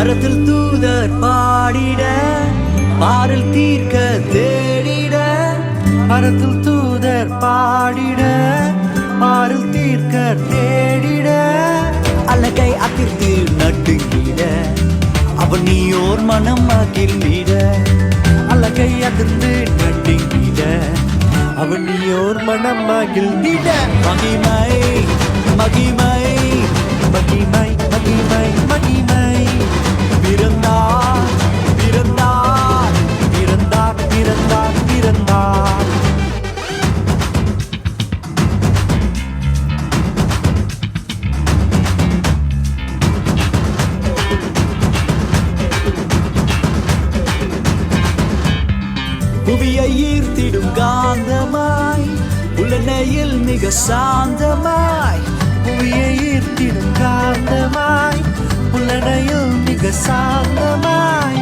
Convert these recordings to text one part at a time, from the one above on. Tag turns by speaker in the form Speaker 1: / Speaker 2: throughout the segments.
Speaker 1: மரத்தில் தூதர் பாடிட பாரில் தீர்க்க தேடிட
Speaker 2: மரத்தில் தூதர் பாடிட பாரில் தீர்க்க தேடிட.
Speaker 1: அழகை அதிர்ந்து நட்டுங்கிட அவன் நீ ஓர் மனம் அகிழ்ந்திட
Speaker 2: அழகை அதிர்ந்து நடுங்கிட அவன் நீ ஓர் மனம் அகிழ்ந்திட
Speaker 1: மகிமை மகிமை. புவியை ஈர்த்திடும் காந்தமாய் உலனையில் மிக சாந்தமாய்
Speaker 2: புவியை ஈர்த்திடும் காந்தமாய் புலனையில் மிக சாந்தமாய்.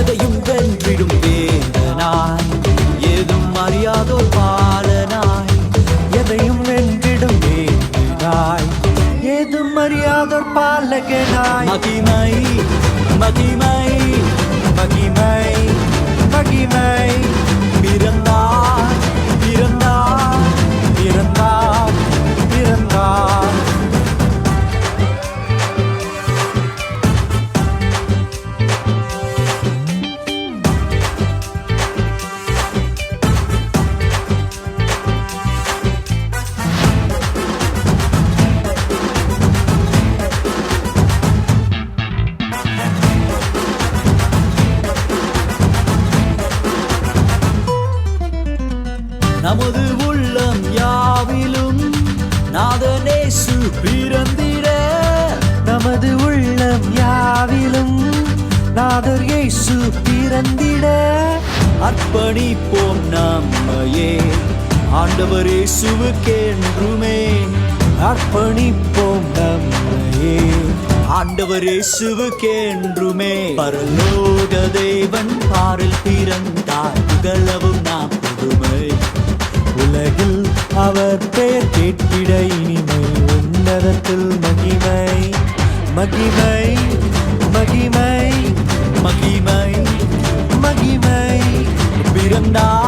Speaker 1: எதையும் வென்றிடும் வேந்தனாய் ஏதும் அறியாதோர் பாலனாய்
Speaker 2: எதையும் வென்றிடும் வேந்தனாய் ஏதும் அறியாதோர் பாலகனாய்.
Speaker 1: மகிமை மகிமை. நமது உள்ளம் யாவிலும் நாதனேசு பிறந்திட
Speaker 2: நமது உள்ளம் யாவிலும் நாதர் இயேசு பிறந்திட.
Speaker 1: அர்ப்பணிப்போம் நம்மையே ஆண்டவர் இயேசுவுக்கென்றுமே.
Speaker 2: அர்ப்பணிப்போம் நம்மையே
Speaker 1: ஆண்டவர் இயேசுவுக்கென்றுமே. பரலோக தேவன் பாரில் பிறந்தார் புகழவும் நாம்
Speaker 2: அவர் பெயர் கேட்டிட இனிமை உன்னதத்தில் மகிமை. மகிமை மகிமை
Speaker 1: மகிமை
Speaker 2: மகிமை.
Speaker 1: பிறந்தார்